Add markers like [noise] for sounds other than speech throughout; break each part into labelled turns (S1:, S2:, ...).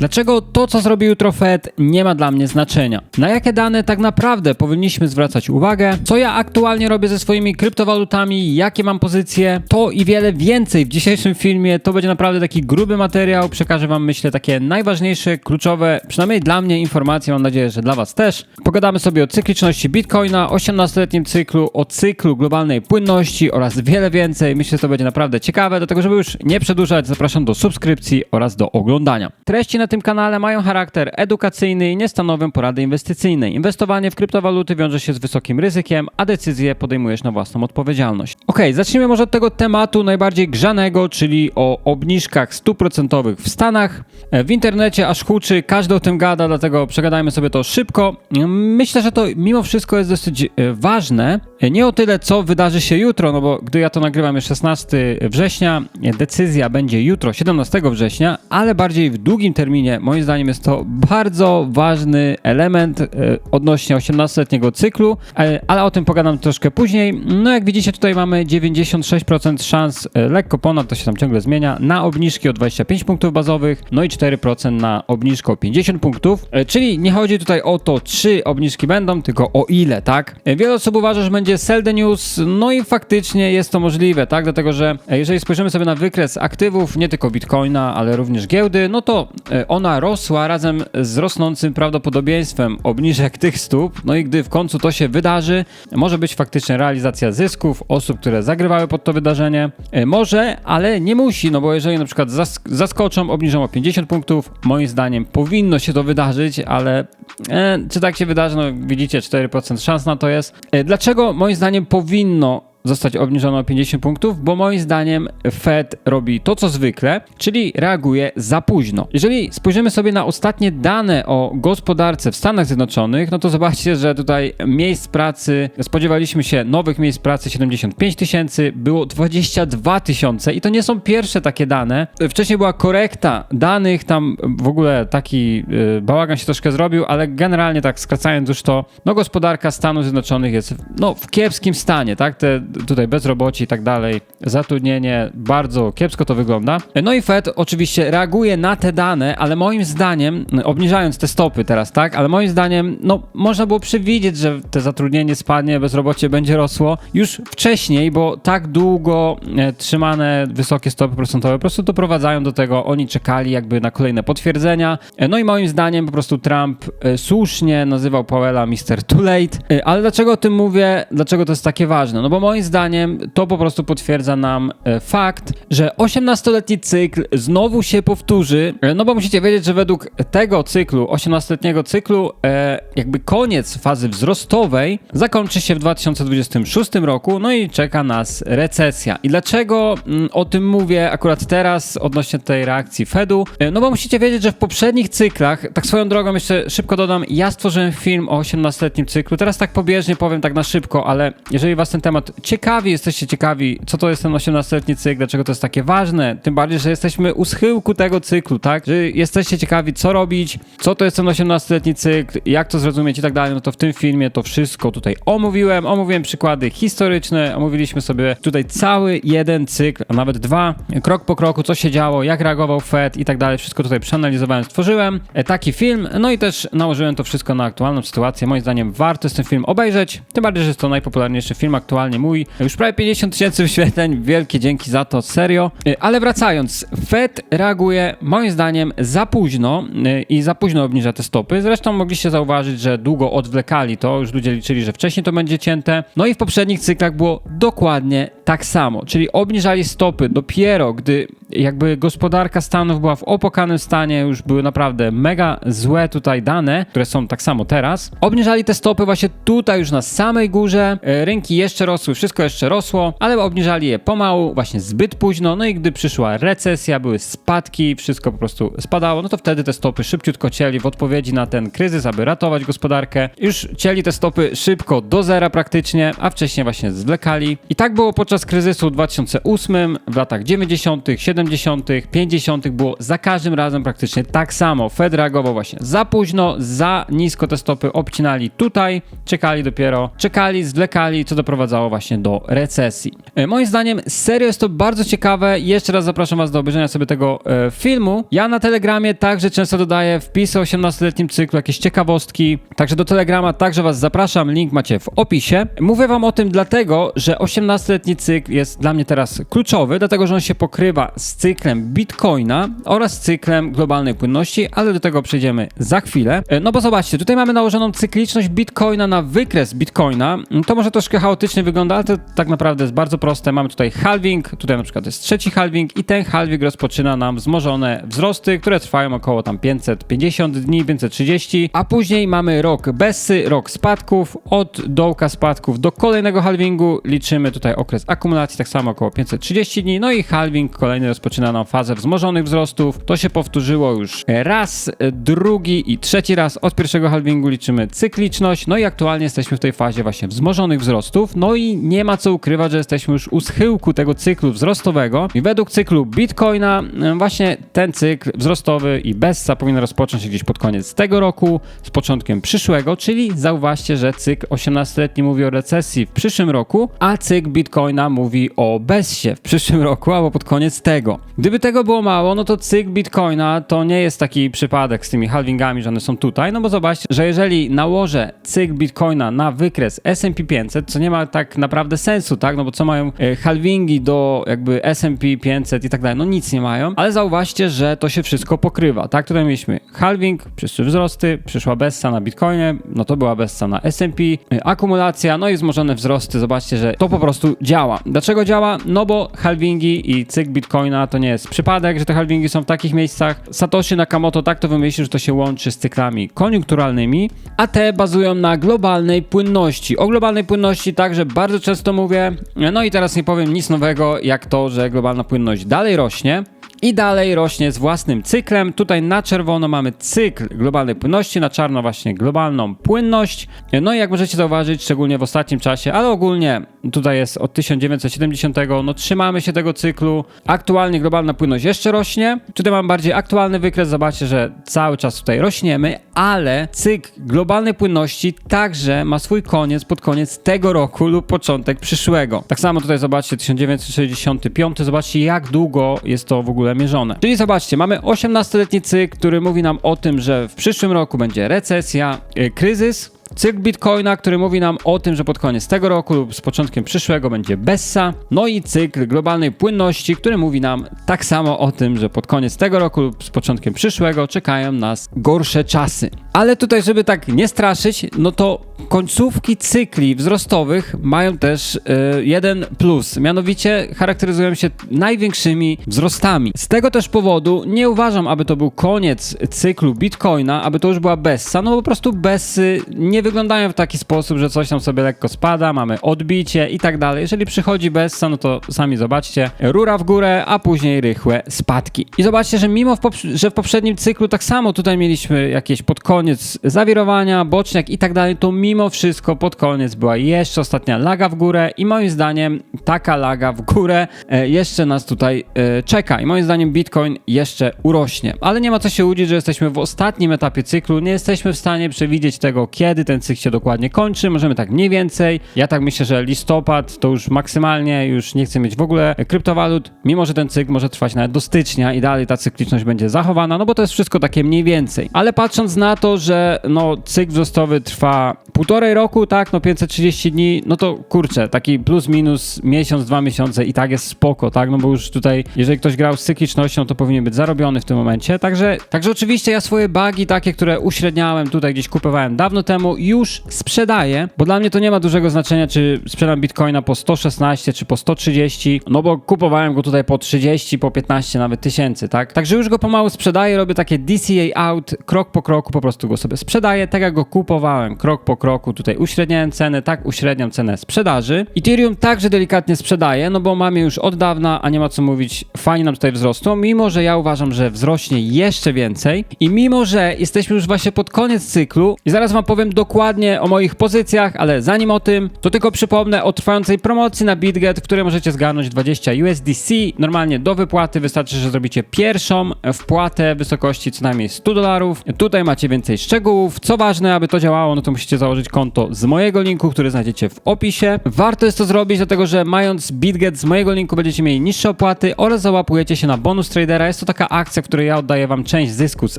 S1: Dlaczego to, co zrobi jutro Fed, nie ma dla mnie znaczenia? Na jakie dane tak naprawdę powinniśmy zwracać uwagę? Co ja aktualnie robię ze swoimi kryptowalutami? Jakie mam pozycje? To i wiele więcej w dzisiejszym filmie. To będzie naprawdę taki gruby materiał. Przekażę Wam, myślę, takie najważniejsze, kluczowe, przynajmniej dla mnie informacje. Mam nadzieję, że dla Was też. Pogadamy sobie o cykliczności Bitcoina, 18-letnim cyklu, o cyklu globalnej płynności oraz wiele więcej. Myślę, że to będzie naprawdę ciekawe. Dlatego, żeby już nie przedłużać, zapraszam do subskrypcji oraz do oglądania. Treści na tym kanale mają charakter edukacyjny i nie stanowią porady inwestycyjnej. Inwestowanie w kryptowaluty wiąże się z wysokim ryzykiem, a decyzje podejmujesz na własną odpowiedzialność. Ok, zacznijmy może od tego tematu najbardziej grzanego, czyli o obniżkach stóp procentowych w Stanach. E, W internecie aż huczy, każdy o tym gada, dlatego przegadajmy sobie to szybko. Myślę, że to mimo wszystko jest dosyć e, ważne. E, Nie o tyle, co wydarzy się jutro, no bo gdy ja to nagrywam jest 16 września, e, decyzja będzie jutro, 17 września, ale bardziej w długim terminie, moim zdaniem jest to bardzo ważny element e, odnośnie 18-letniego cyklu, e, ale o tym pogadam troszkę później. No jak widzicie tutaj mamy 96% szans, e, lekko ponad, to się tam ciągle zmienia, na obniżki o 25 punktów bazowych, no i 4% na obniżkę o 50 punktów, czyli nie chodzi tutaj o to, czy obniżki będą, tylko o ile, tak? Wiele osób uważa, że będzie sell the news, no i faktycznie jest to możliwe, tak? Dlatego, że jeżeli spojrzymy sobie na wykres aktywów, nie tylko Bitcoina, ale również giełdy, no to ona rosła razem z rosnącym prawdopodobieństwem obniżek tych stóp, no i gdy w końcu to się wydarzy, może być faktycznie realizacja zysków osób, które zagrywały pod to wydarzenie. E, Może, ale nie musi, no bo jeżeli na przykład zas- zaskoczą, obniżą o 50 punktów, moim zdaniem powinno się to wydarzyć, ale e, czy tak się wydarzy, no widzicie, 4% szans na to jest. E, dlaczego moim zdaniem powinno zostać obniżone o 50 punktów, bo moim zdaniem Fed robi to, co zwykle, czyli reaguje za późno. Jeżeli spojrzymy sobie na ostatnie dane o gospodarce w Stanach Zjednoczonych, no to zobaczcie, że tutaj miejsc pracy, spodziewaliśmy się nowych miejsc pracy 75 tysięcy, było 22 tysiące i to nie są pierwsze takie dane. Wcześniej była korekta danych, tam w ogóle taki y, bałagan się troszkę zrobił, ale generalnie tak skracając już to, no gospodarka Stanów Zjednoczonych jest no, w kiepskim stanie, tak? Te tutaj bezroboci i tak dalej, zatrudnienie, bardzo kiepsko to wygląda. No i Fed oczywiście reaguje na te dane, ale moim zdaniem, obniżając te stopy teraz, tak, ale moim zdaniem, no można było przewidzieć, że te zatrudnienie spadnie, bezrobocie będzie rosło już wcześniej, bo tak długo e, trzymane wysokie stopy procentowe po prostu doprowadzają do tego, oni czekali jakby na kolejne potwierdzenia. E, No i moim zdaniem po prostu Trump e, słusznie nazywał Powella Mr. Too Late. Ale dlaczego o tym mówię? Dlaczego to jest takie ważne? No bo moim zdaniem to po prostu potwierdza nam e, fakt, że 18-letni cykl znowu się powtórzy. E, No bo musicie wiedzieć, że według tego cyklu, 18-letniego cyklu, e, jakby koniec fazy wzrostowej zakończy się w 2026 roku, no i czeka nas recesja. I dlaczego mm, o tym mówię akurat teraz odnośnie tej reakcji Fedu? No bo musicie wiedzieć, że w poprzednich cyklach, tak swoją drogą jeszcze szybko dodam, ja stworzyłem film o 18-letnim cyklu. Teraz tak pobieżnie powiem tak na szybko, ale jeżeli was ten temat ciekawi, jesteście ciekawi, co to jest ten 18-letni cykl, dlaczego to jest takie ważne, tym bardziej, że jesteśmy u schyłku tego cyklu, tak? Że jesteście ciekawi, co robić, co to jest ten 18-letni cykl, jak to zrozumieć i tak dalej, no to w tym filmie to wszystko tutaj omówiłem, omówiłem przykłady historyczne, omówiliśmy sobie tutaj cały jeden cykl, a nawet dwa, krok po kroku, co się działo, jak reagował Fed i tak dalej, wszystko tutaj przeanalizowałem, stworzyłem e, taki film, no i też nałożyłem to wszystko na aktualną sytuację. Moim zdaniem warto jest ten film obejrzeć, tym bardziej, że jest to najpopularniejszy film aktualnie mój. Już prawie 50 tysięcy wyświetleń, wielkie dzięki za to, serio. E, Ale wracając, Fed reaguje moim zdaniem za późno e, i za późno obniża te stopy. Zresztą mogliście zauważyć, że długo odwlekali to, już ludzie liczyli, że wcześniej to będzie cięte. No i w poprzednich cyklach było dokładnie tak samo, czyli obniżali stopy dopiero, gdy jakby gospodarka Stanów była w opłakanym stanie, już były naprawdę mega złe tutaj dane, które są tak samo teraz. Obniżali te stopy właśnie tutaj już na samej górze, e, rynki jeszcze rosły, wszystko jeszcze rosło, ale obniżali je pomału, właśnie zbyt późno, no i gdy przyszła recesja, były spadki, wszystko po prostu spadało, no to wtedy te stopy szybciutko cieli w odpowiedzi na ten kryzys, aby ratować gospodarkę. Już cięli te stopy szybko, do zera praktycznie, a wcześniej właśnie zwlekali. I tak było podczas kryzysu w 2008, w latach 90., 70., 50. było za każdym razem praktycznie tak samo. Fed reagował właśnie za późno, za nisko te stopy obcinali tutaj, czekali dopiero, czekali, zwlekali, co doprowadzało właśnie do recesji. E, moim zdaniem serio jest to bardzo ciekawe. Jeszcze raz zapraszam Was do obejrzenia sobie tego e, filmu. Ja na Telegramie także często dodaję wpisy o 18-letnim cyklu, jakieś ciekawostki. Także do Telegrama także Was zapraszam. Link macie w opisie. Mówię Wam o tym dlatego, że 18-letni cykl jest dla mnie teraz kluczowy, dlatego że on się pokrywa z cyklem Bitcoina oraz cyklem globalnej płynności, ale do tego przejdziemy za chwilę. E, No bo zobaczcie, tutaj mamy nałożoną cykliczność Bitcoina na wykres Bitcoina. To może troszkę chaotycznie wygląda, ale tak naprawdę jest bardzo proste. Mamy tutaj halving, tutaj na przykład jest trzeci halving i ten halving rozpoczyna nam wzmożone wzrosty, które trwają około tam 550 dni, 530, a później mamy rok Bessy, rok spadków, od dołka spadków do kolejnego halvingu liczymy tutaj okres akumulacji, tak samo około 530 dni, no i halving kolejny rozpoczyna nam fazę wzmożonych wzrostów. To się powtórzyło już raz, drugi i trzeci raz. Od pierwszego halvingu liczymy cykliczność, no i aktualnie jesteśmy w tej fazie właśnie wzmożonych wzrostów, no i nie ma co ukrywać, że jesteśmy już u schyłku tego cyklu wzrostowego. I według cyklu Bitcoina właśnie ten cykl wzrostowy i Bessa powinien rozpocząć się gdzieś pod koniec tego roku, z początkiem przyszłego, czyli zauważcie, że cykl 18-letni mówi o recesji w przyszłym roku, a cykl Bitcoina mówi o Bessie w przyszłym roku albo pod koniec tego. Gdyby tego było mało, no to cykl Bitcoina to nie jest taki przypadek z tymi halvingami, że one są tutaj, no bo zobaczcie, że jeżeli nałożę cykl Bitcoina na wykres S&P 500, co nie ma tak naprawdę sensu, tak, no bo co mają e, halvingi do jakby S&P 500 i tak dalej, no nic nie mają, ale zauważcie, że to się wszystko pokrywa, tak, tutaj mieliśmy halving, przyszły wzrosty, przyszła Bessa na Bitcoinie, no to była Bessa na S&P, e, akumulacja, no i wzmożone wzrosty, zobaczcie, że to po prostu działa. Dlaczego działa? No bo halvingi i cykl Bitcoina to nie jest przypadek, że te halvingi są w takich miejscach. Satoshi Nakamoto tak to wymyślił, że to się łączy z cyklami koniunkturalnymi, a te bazują na globalnej płynności. O globalnej płynności także bardzo często mówię, no i teraz nie powiem nic nowego, jak to, że globalna płynność dalej rośnie. I dalej rośnie z własnym cyklem. Tutaj na czerwono mamy cykl globalnej płynności, na czarno właśnie globalną płynność. No i jak możecie zauważyć, szczególnie w ostatnim czasie, ale ogólnie tutaj jest od 1970, no trzymamy się tego cyklu. Aktualnie globalna płynność jeszcze rośnie. Tutaj mam bardziej aktualny wykres, zobaczcie, że cały czas tutaj rośniemy, ale cykl globalnej płynności także ma swój koniec pod koniec tego roku lub początek przyszłego. Tak samo tutaj zobaczcie 1965, zobaczcie jak długo jest to w ogóle mierzone. Czyli zobaczcie, mamy 18-letni cykl, który mówi nam o tym, że w przyszłym roku będzie recesja, yy, kryzys, Cykl Bitcoina, który mówi nam o tym, że pod koniec tego roku lub z początkiem przyszłego będzie Bessa. No i cykl globalnej płynności, który mówi nam tak samo o tym, że pod koniec tego roku lub z początkiem przyszłego czekają nas gorsze czasy. Ale tutaj, żeby tak nie straszyć, no to końcówki cykli wzrostowych mają też yy, jeden plus, mianowicie charakteryzują się największymi wzrostami. Z tego też powodu nie uważam, aby to był koniec cyklu Bitcoina, aby to już była Bessa, no po prostu Bessy nie wyglądają w taki sposób, że coś tam sobie lekko spada, mamy odbicie i tak dalej. Jeżeli przychodzi Bessa, no to sami zobaczcie, rura w górę, a później rychłe spadki. I zobaczcie, że mimo, w że w poprzednim cyklu tak samo tutaj mieliśmy jakieś pod koniec zawirowania, boczniak i tak dalej, to mimo wszystko pod koniec była jeszcze ostatnia laga w górę i moim zdaniem taka laga w górę e, jeszcze nas tutaj e, czeka i moim zdaniem Bitcoin jeszcze urośnie. Ale nie ma co się łudzić, że jesteśmy w ostatnim etapie cyklu, nie jesteśmy w stanie przewidzieć tego, kiedy ten cykl się dokładnie kończy, możemy tak mniej więcej. Ja tak myślę, że listopad to już maksymalnie, już nie chcę mieć w ogóle kryptowalut, mimo że ten cykl może trwać nawet do stycznia i dalej ta cykliczność będzie zachowana, no bo to jest wszystko takie mniej więcej. Ale patrząc na to, że no cykl wzrostowy trwa półtorej roku, tak, no 530 dni, no to kurczę, taki plus minus miesiąc, dwa miesiące i tak jest spoko, tak, no bo już tutaj, jeżeli ktoś grał z cyklicznością, to powinien być zarobiony w tym momencie, także, także oczywiście ja swoje bugi takie, które uśredniałem tutaj gdzieś kupowałem dawno temu, już sprzedaję, bo dla mnie to nie ma dużego znaczenia, czy sprzedam bitcoina po 116 czy po 130, no bo kupowałem go tutaj po 30, po 15 nawet tysięcy, tak? Także już go pomału sprzedaję, robię takie DCA out, krok po kroku po prostu go sobie sprzedaję, tak jak go kupowałem, krok po kroku, tutaj uśredniałem ceny, tak uśredniam cenę sprzedaży. Ethereum także delikatnie sprzedaje, no bo mamy już od dawna, a nie ma co mówić, fajnie nam tutaj wzrosło, mimo że ja uważam, że wzrośnie jeszcze więcej i mimo, że jesteśmy już właśnie pod koniec cyklu i zaraz wam powiem dokładnie o moich pozycjach, ale zanim o tym, to tylko przypomnę o trwającej promocji na BitGet, w której możecie zgarnąć 20 USDC, normalnie do wypłaty wystarczy, że zrobicie pierwszą wpłatę w wysokości co najmniej 100 dolarów. Tutaj macie więcej szczegółów. Co ważne, aby to działało, no to musicie założyć konto z mojego linku, który znajdziecie w opisie. Warto jest to zrobić, dlatego że mając BitGet z mojego linku będziecie mieli niższe opłaty oraz załapujecie się na bonus tradera. Jest to taka akcja, w której ja oddaję wam część zysku z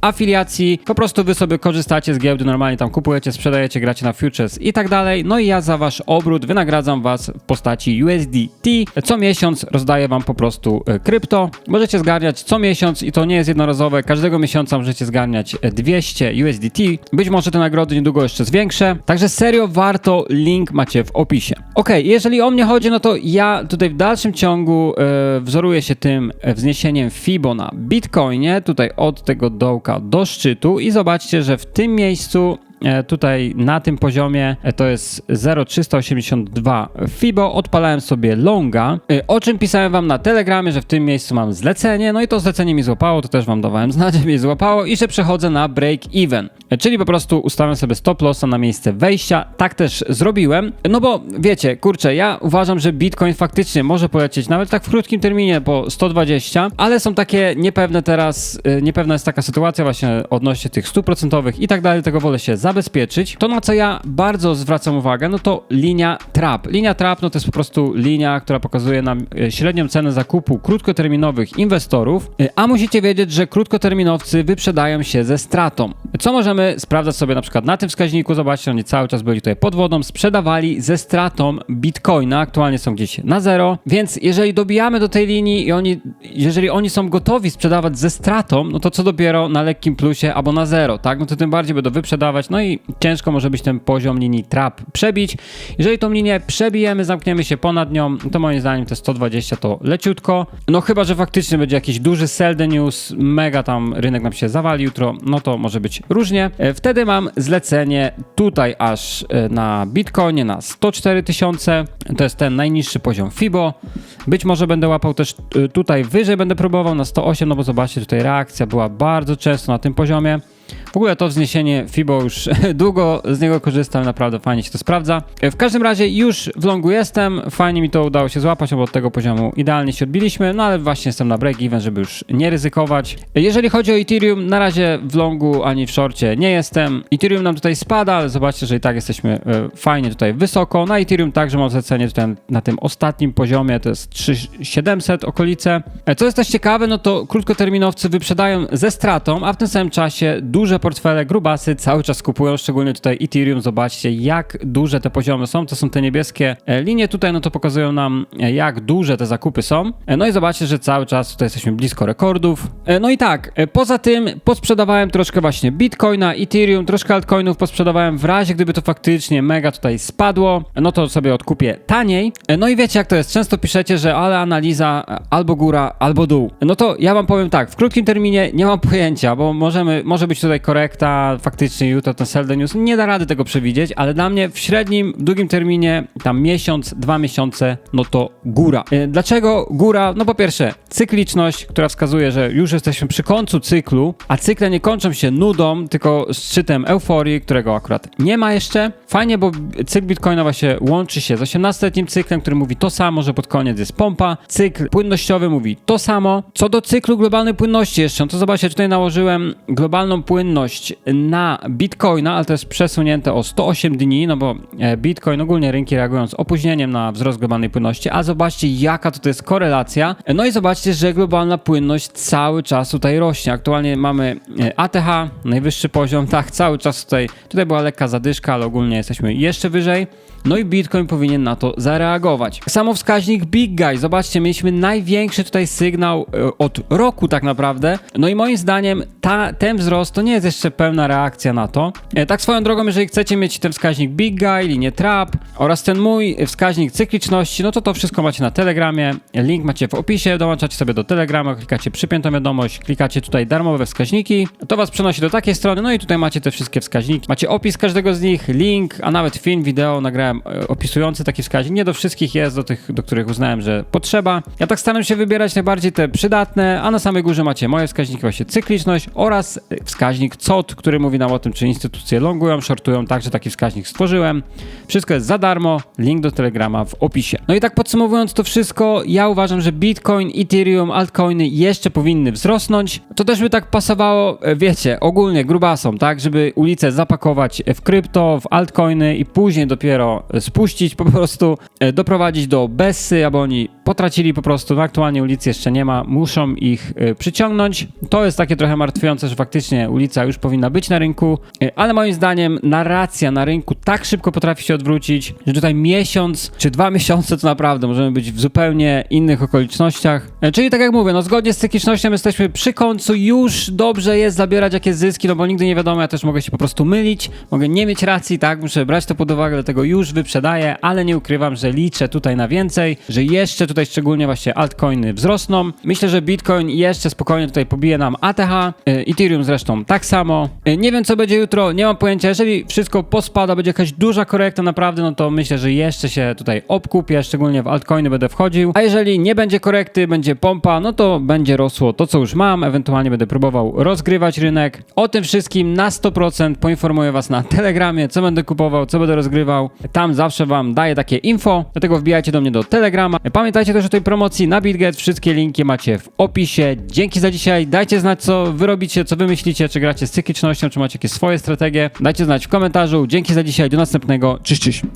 S1: afiliacji. Po prostu wy sobie korzystacie z giełdy, normalnie tam kupujecie, sprzedajecie, gracie na futures i tak dalej. No i ja za wasz obrót wynagradzam was w postaci USDT. Co miesiąc rozdaję wam po prostu e, krypto. Możecie zgarniać co miesiąc i to nie jest jednorazowe. Każdego miesiąca możecie zgarniać e, 200 USDT. Być może te nagrody niedługo jeszcze zwiększę. Także serio warto, link macie w opisie. Ok, jeżeli o mnie chodzi, no to ja tutaj w dalszym ciągu e, wzoruję się tym e, wzniesieniem FIBO na Bitcoinie, tutaj od tego dołka do szczytu i zobaczcie, że w tym miejscu E, Tutaj na tym poziomie e, to jest 0,382 FIBO. Odpalałem sobie longa, e, o czym pisałem wam na Telegramie, że w tym miejscu mam zlecenie. No i to zlecenie mi złapało, to też wam dawałem znać, [laughs] że mi złapało i że przechodzę na break even. E, Czyli po prostu ustawiam sobie stop lossa na miejsce wejścia. Tak też zrobiłem. No bo wiecie, kurczę, ja uważam, że Bitcoin faktycznie może polecieć nawet tak w krótkim terminie po 120, ale są takie niepewne teraz, e, niepewna jest taka sytuacja właśnie odnośnie tych 100% i tak dalej, tego wolę się zabezpieczyć. To na co ja bardzo zwracam uwagę, no to linia trap. Linia trap no to jest po prostu linia, która pokazuje nam e, średnią cenę zakupu krótkoterminowych inwestorów, e, a musicie wiedzieć, że krótkoterminowcy wyprzedają się ze stratą. Co możemy sprawdzać sobie na przykład na tym wskaźniku? Zobaczcie, oni cały czas byli tutaj pod wodą, sprzedawali ze stratą bitcoina, aktualnie są gdzieś na zero, więc jeżeli dobijamy do tej linii i oni, jeżeli oni są gotowi sprzedawać ze stratą, no to co dopiero na lekkim plusie albo na zero, tak? No to tym bardziej będą wyprzedawać, no i ciężko może być ten poziom linii trap przebić. Jeżeli tą linię przebijemy, zamkniemy się ponad nią, to moim zdaniem te 120 to leciutko. No chyba, że faktycznie będzie jakiś duży sell news, mega tam rynek nam się zawali jutro, no to może być różnie. E, Wtedy mam zlecenie tutaj aż e, na Bitcoinie na 104 tysiące, to jest ten najniższy poziom FIBO. Być może będę łapał też e, tutaj wyżej, będę próbował na 108, no bo zobaczcie, tutaj reakcja była bardzo często na tym poziomie. W ogóle to wzniesienie FIBO już [laughs] długo z niego korzystam, naprawdę fajnie się to sprawdza. W każdym razie już w longu jestem, fajnie mi to udało się złapać, no bo od tego poziomu idealnie się odbiliśmy, no ale właśnie jestem na break even, żeby już nie ryzykować. Jeżeli chodzi o Ethereum, na razie w longu ani w shorcie nie jestem. Ethereum nam tutaj spada, ale zobaczcie, że i tak jesteśmy e, fajnie tutaj wysoko. Na Ethereum także mam zlecenie tutaj na tym ostatnim poziomie, to jest 3700 okolice. E, Co jest też ciekawe, no to krótkoterminowcy wyprzedają ze stratą, a w tym samym czasie duże portfele, grubasy cały czas kupują, szczególnie tutaj Ethereum. Zobaczcie, jak duże te poziomy są. To są te niebieskie e, linie tutaj, no to pokazują nam, e, jak duże te zakupy są. E, No i zobaczcie, że cały czas tutaj jesteśmy blisko rekordów. No i tak, poza tym posprzedawałem troszkę właśnie Bitcoina, Ethereum, troszkę altcoinów posprzedawałem w razie, gdyby to faktycznie mega tutaj spadło, no to sobie odkupię taniej. No i wiecie, jak to jest. Często piszecie, że ale analiza albo góra, albo dół. No to ja wam powiem tak, w krótkim terminie nie mam pojęcia, bo możemy, może być tutaj korekta, faktycznie jutro ten the news, nie da rady tego przewidzieć, ale dla mnie w średnim, długim terminie, tam miesiąc, dwa miesiące, no to góra. E, Dlaczego góra? No po pierwsze, cykliczność, która wskazuje, że już jesteśmy przy końcu cyklu, a cykle nie kończą się nudą, tylko szczytem euforii, którego akurat nie ma jeszcze. Fajnie, bo cykl Bitcoina właśnie łączy się z 18-letnim cyklem, który mówi to samo, że pod koniec jest pompa. Cykl płynnościowy mówi to samo. Co do cyklu globalnej płynności jeszcze, no to zobaczcie, tutaj nałożyłem globalną płynność na Bitcoina, ale to jest przesunięte o 108 dni, no bo e, Bitcoin, ogólnie rynki reagują z opóźnieniem na wzrost globalnej płynności, a zobaczcie jaka to jest korelacja. No i zobaczcie, że globalna płynność cały czas tutaj rośnie. Aktualnie mamy e, ATH, najwyższy poziom, [laughs] tak, cały czas tutaj, tutaj była lekka zadyszka, ale ogólnie jesteśmy jeszcze wyżej. No i Bitcoin powinien na to zareagować. Samo wskaźnik Big Guy, zobaczcie, mieliśmy największy tutaj sygnał e, od roku tak naprawdę. No i moim zdaniem ta, ten wzrost to nie jest jeszcze pełna reakcja na to. E, Tak swoją drogą, jeżeli chcecie mieć ten wskaźnik Big Guy, linię Trap oraz ten mój wskaźnik cykliczności, no to to wszystko macie na Telegramie. Link macie w opisie, dołączacie sobie do Telegrama, klikacie przypiętą wiadomość, klikacie tutaj darmowe wskaźniki. To was przenosi do takiej strony, no i tutaj macie te wszystkie wskaźniki. Macie opis każdego z nich, link, a nawet film, wideo nagrałem e, opisujący taki wskaźnik. Nie do wszystkich jest, do tych, do których uznałem, że potrzeba. Ja tak staram się wybierać najbardziej te przydatne, a na samej górze macie moje wskaźniki, właśnie cykliczność oraz e, wskaźnik COT, który mówi nam o tym, czy instytucje longują, shortują, także taki wskaźnik stworzyłem. Wszystko jest za darmo, link do Telegrama w opisie. No i tak podsumowując to wszystko, ja uważam, że Bitcoin, Ethereum, altcoiny jeszcze powinny wzrosnąć. To też by tak pasowało, e, wiecie, ogólnie grubasom, tak, żeby ulicę zapakować w krypto, w altcoiny i później dopiero spuścić, po prostu e, doprowadzić do Bessy, aby oni potracili po prostu, no aktualnie ulicy jeszcze nie ma, muszą ich e, przyciągnąć. To jest takie trochę martwiące, że faktycznie ulica już powinna być na rynku, e, ale moim zdaniem narracja na rynku tak szybko potrafi się odwrócić, że tutaj miesiąc czy dwa [laughs] miesiące to naprawdę możemy być w zupełnie innych okolicznościach. E, Czyli tak jak mówię, no zgodnie z cyklicznością jesteśmy przy końcu, już dobrze jest zabierać jakieś zyski, no bo nigdy nie wiadomo, ja też mogę się po prostu mylić, mogę nie mieć racji, tak, muszę brać to pod uwagę, dlatego już wyprzedaję, ale nie ukrywam, że liczę tutaj na więcej, że jeszcze tutaj szczególnie właśnie altcoiny wzrosną. Myślę, że Bitcoin jeszcze spokojnie tutaj pobije nam ATH, e, Ethereum zresztą tak samo. E, Nie wiem co będzie jutro, nie mam pojęcia, jeżeli wszystko pospada, będzie jakaś duża korekta naprawdę, no to myślę, że jeszcze się tutaj obkupię, szczególnie w altcoiny będę wchodził, a jeżeli nie będzie korekty, będzie pompa, no to będzie rosło to, co już mam, ewentualnie będę próbował rozgrywać rynek. O tym wszystkim na 100% poinformuję Was na Telegramie, co będę kupował, co będę rozgrywał. Tam zawsze Wam daję takie info, dlatego wbijajcie do mnie do Telegrama. Pamiętajcie też o tej promocji na BitGet, wszystkie linki macie w opisie. Dzięki za dzisiaj, dajcie znać, co Wy robicie, co Wy myślicie, czy gracie z cyklicznością, czy macie jakieś swoje strategie. Dajcie znać w komentarzu. Dzięki za dzisiaj, do następnego. Cześć, cześć.